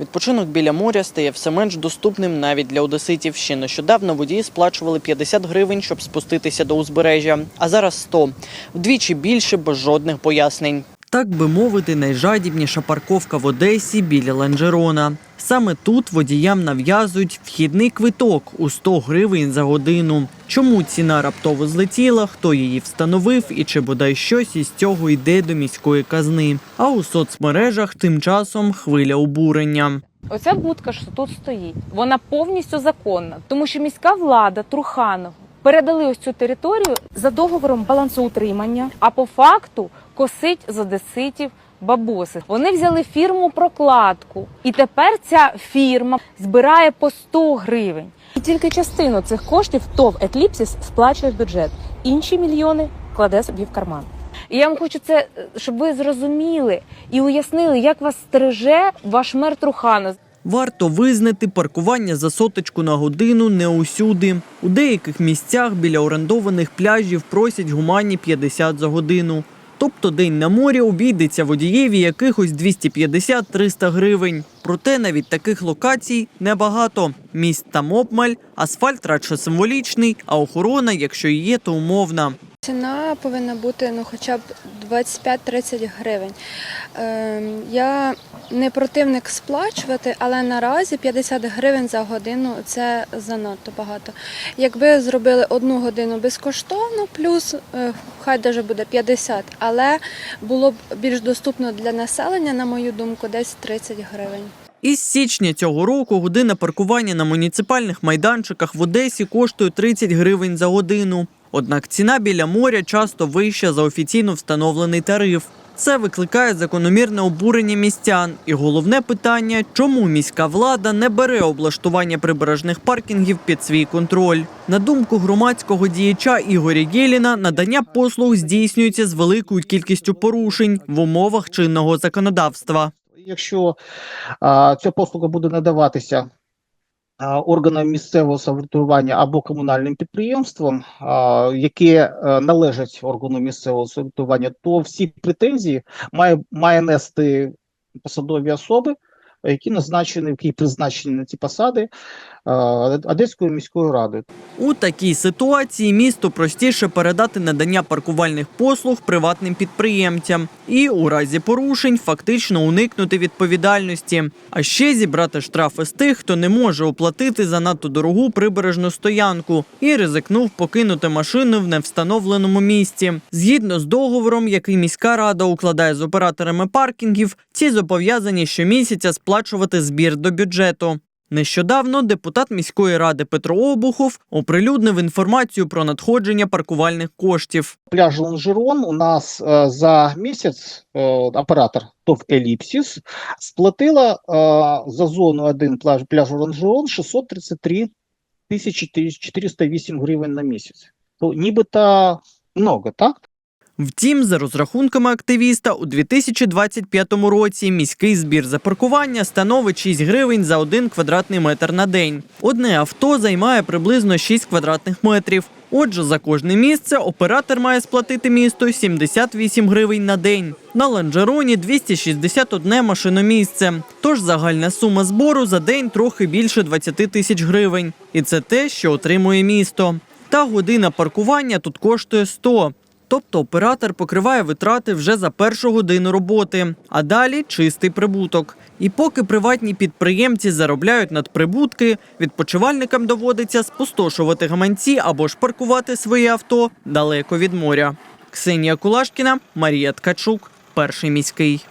Відпочинок біля моря стає все менш доступним навіть для одеситів. Ще нещодавно водії сплачували 50 гривень, щоб спуститися до узбережжя, а зараз 100. Вдвічі більше без жодних пояснень. Так би мовити, найжадібніша парковка в Одесі біля Ланжерона. Саме тут водіям нав'язують вхідний квиток у 100 гривень за годину. Чому ціна раптово злетіла, хто її встановив і чи бодай щось із цього йде до міської казни. А у соцмережах тим часом хвиля обурення. Оця будка, що тут стоїть, вона повністю законна, тому що міська влада Труханов передали ось цю територію за договором балансоутримання, а по факту косить з одеситів бабуси. Вони взяли фірму прокладку, і тепер ця фірма збирає по 100 гривень. І тільки частину цих коштів ТОВ Екліпсіс сплачує в бюджет. Інші мільйони кладе собі в карман. І я вам хочу це, е, щоб ви зрозуміли і уяснили, як вас стереже ваш мер Труханов. Варто визнати, паркування за соточку на годину не усюди. У деяких місцях біля орендованих пляжів просять гуманні 50 за годину. Тобто день на морі обійдеться водієві якихось 250-300 гривень. Проте навіть таких локацій небагато. Міст там обмаль, асфальт радше символічний, а охорона, якщо і є, то умовна. Ціна повинна бути ну, хоча б 25-30 гривень. Ем, я не противник сплачувати, але наразі 50 гривень за годину це занадто багато. Якби зробили одну годину безкоштовно, плюс е, хай даже буде 50, але було б більш доступно для населення, на мою думку, десь 30 гривень. Із січня цього року година паркування на муніципальних майданчиках в Одесі коштує 30 гривень за годину. Однак ціна біля моря часто вища за офіційно встановлений тариф. Це викликає закономірне обурення містян. І головне питання, чому міська влада не бере облаштування прибережних паркінгів під свій контроль. На думку громадського діяча Ігоря Єліна, надання послуг здійснюється з великою кількістю порушень в умовах чинного законодавства. Якщо а, ця послуга буде надаватися органам місцевого самоврядування або комунальним підприємствам, які належать органу місцевого самоврядування, то всі претензії має, має нести посадові особи, які назначені, які призначені на ці посади Одеською міською радою. У такій ситуації місто простіше передати надання паркувальних послуг приватним підприємцям і у разі порушень фактично уникнути відповідальності, а ще зібрати штрафи з тих, хто не може оплатити занадто дорогу прибережну стоянку і ризикнув покинути машину в невстановленому місці. Згідно з договором, який міська рада укладає з операторами паркінгів, ці зобов'язані щомісяця сплачувати збір до бюджету. Нещодавно депутат міської ради Петро Обухов оприлюднив інформацію про надходження паркувальних коштів. пляж Лонжерон у нас е, за місяць е, оператор ТОВ Еліпсіс сплатила е, за зону 1 пляж, пляжу Лонжерон 633 тисячі 408 гривень на місяць. То нібито много, так? Втім, за розрахунками активіста, у 2025 році міський збір за паркування становить 6 гривень за 1 квадратний метр на день. Одне авто займає приблизно 6 квадратних метрів. Отже, за кожне місце оператор має сплатити місту 78 гривень на день. На ланжероні 261 машиномісце. Тож загальна сума збору за день трохи більше 20 тисяч гривень. І це те, що отримує місто. Та година паркування тут коштує 100. Тобто оператор покриває витрати вже за першу годину роботи, а далі чистий прибуток. І поки приватні підприємці заробляють надприбутки, відпочивальникам доводиться спустошувати гаманці або ж паркувати своє авто далеко від моря. Ксенія Кулашкіна, Марія Ткачук, перший міський.